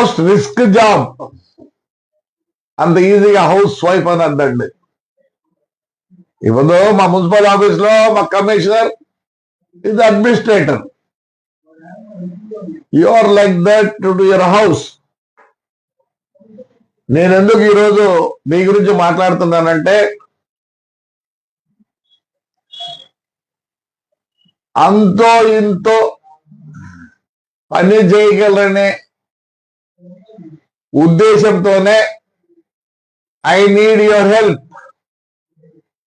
Most risk job. అంత ఈజీగా house wife అని అందండి. ఇప్పుడు మా మున్సిపల్ ఆఫీస్లో మా కమిషనర్ ఇది administrator. You are like that to your house నేను ఎందుకు ఈరోజు మీ గురించి మాట్లాడుతున్నానంటే అంతో ఇంతో పని చేయగలరనే ఉద్దేశంతోనే I need your help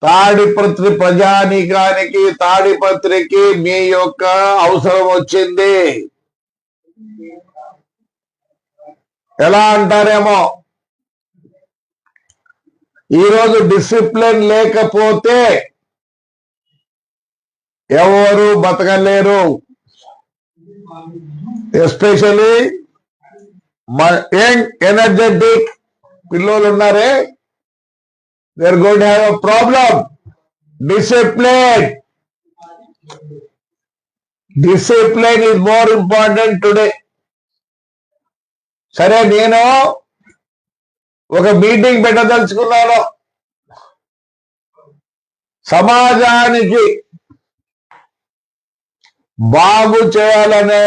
Tadipatri ప్రజానీకానికి తాడిపత్రికి మీ యొక్క అవసరం వచ్చింది. ఎలా అంటారేమో? ఈరోజు డిసిప్లిన్ లేకపోతే ఎవరు బతకలేరు. ఎస్పెషలీ యంగ్ ఎనర్జెటిక్ పిల్లలు ఉన్నారే? There are have a problem discipline discipline is more important today సరే నేను ఒక మీటింగ్ పెట్టదలుచుకున్నాను. సమాజానికి బాగు చేయాలనే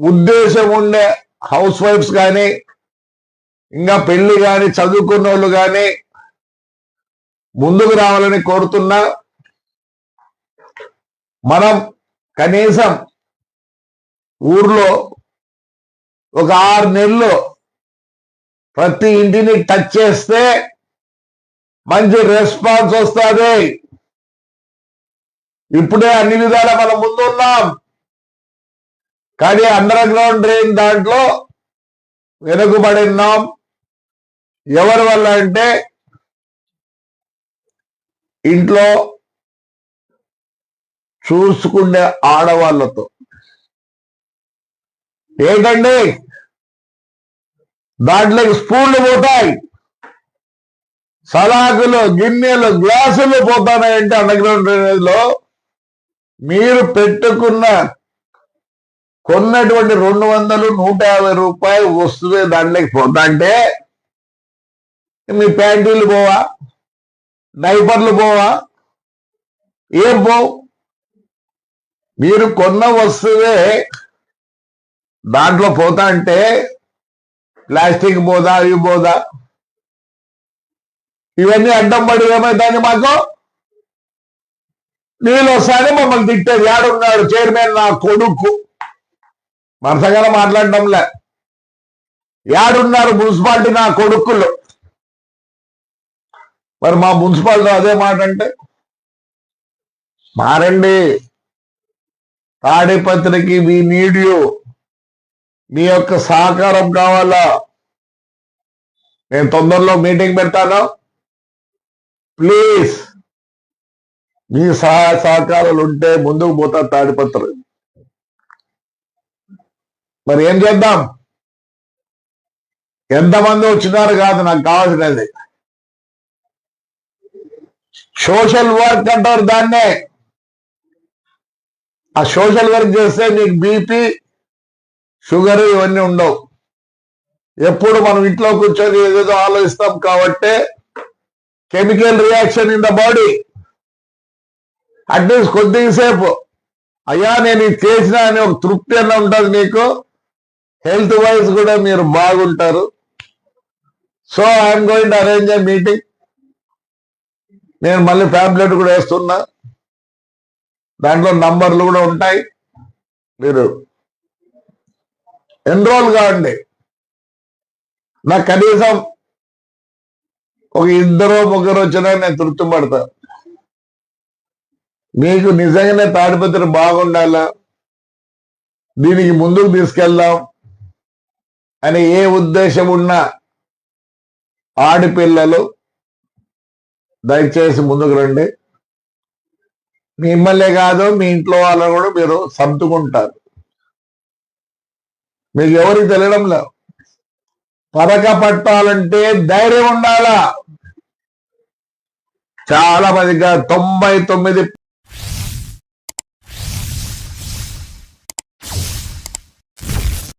ఉద్దేశం ఉండే హౌస్ వైఫ్స్ కానీ ఇంకా పెళ్ళి కానీ చదువుకున్న వాళ్ళు కానీ ముందుకు రావాలని కోరుతున్నా మనం కనీసం ఊర్లో ఒక ఆరు నెలలు ప్రతి ఇంటిని టచ్ చేస్తే మంచి రెస్పాన్స్ వస్తుంది. ఇప్పుడే అన్ని విధాలా మనం ముందున్నాం. కానీ అండర్ గ్రౌండ్ డ్రైన్ దాంట్లో వెనుకబడి ఉన్నాం. ఎవరి వల్ల అంటే ఇంట్లో చూసుకునే ఆడవాళ్ళతో. ఏంటండి? దాంట్లోకి స్పూన్లు పోతాయి. సలాకులు గిన్నెలు గ్లాసులు పోతానాయంటే అండర్ గ్రౌండ్ డ్రైనేజ్లో మీరు పెట్టుకున్న కొన్నటువంటి రెండు వందలు నూట యాభై రూపాయలు వస్తుంది దాంట్లోకి పోతా అంటే మీ ప్యాంటీలు పోవా? డైపర్లు పోవా? ఏం పోవు? మీరు కొన్న వస్తువే దాంట్లో పోతా అంటే ప్లాస్టిక్ పోదా అవి పోదా? ఇవన్నీ అడ్డం పడి ఏమైందని మాకు? నీళ్ళు వస్తానే మమ్మల్ని తిట్టేది. ఏడున్నాడు చైర్మన్ నా కొడుకు. వరుసగా మాట్లాడటంలే ఏడున్నారు మున్సిపాలిటీ నా కొడుకులు. మరి మా మున్సిపాలిటీ అదే మాట అంటే మారండి తాడిపత్రికి మీ నీడ్ మీ యొక్క సహకారం కావాలా? నేను తొందరలో మీటింగ్ పెడతాను. ప్లీజ్ మీ సహాయ సహకారాలు ఉంటే ముందుకు పోతా తాడిపత్రి. మరి ఏం చేద్దాం? ఎంతమంది వచ్చినారు కాదు నాకు కావాల్సినది. సోషల్ వర్క్ అంటారు దాన్నే. ఆ సోషల్ వర్క్ చేస్తే నీకు బీపీ షుగర్ ఇవన్నీ ఉండవు. ఎప్పుడు మనం ఇంట్లో కూర్చొని ఏదేదో ఆలోచిస్తాం కాబట్టి chemical reaction in the body. At least కొద్దిసేపు. అయ్యా నేను ఇది చేసిన అని ఒక తృప్తి అన్న ఉంటుంది నీకు? హెల్త్ వైజ్ కూడా మీరు బాగుంటారు. So I'm going arrange a meeting నేను మళ్ళీ ఫ్యాబ్లెట్ కూడా వేస్తున్నా. దాంట్లో నంబర్లు కూడా ఉంటాయి. మీరు ఎన్రోల్ కావండి నాకు కనీసం ఒక ఇద్దరు ముగ్గురు వచ్చినా నేను తృప్తి పడతా. మీకు నిజంగానే తాడిపత్రి బాగుండాలా? దీనికి ముందుకు తీసుకెళ్దాం. అని ఏ ఉద్దేశం ఉన్నా ఆడపిల్లలు దయచేసి ముందుకు రండి. మిమ్మల్నే కాదు మీ ఇంట్లో వాళ్ళని కూడా మీరు సర్దుకుంటారు. మీకు ఎవరికి తెలియడం లేదు. పథక పట్టాలంటే ధైర్యం ఉండాలా? చాలా మందిగా తొంభై తొమ్మిది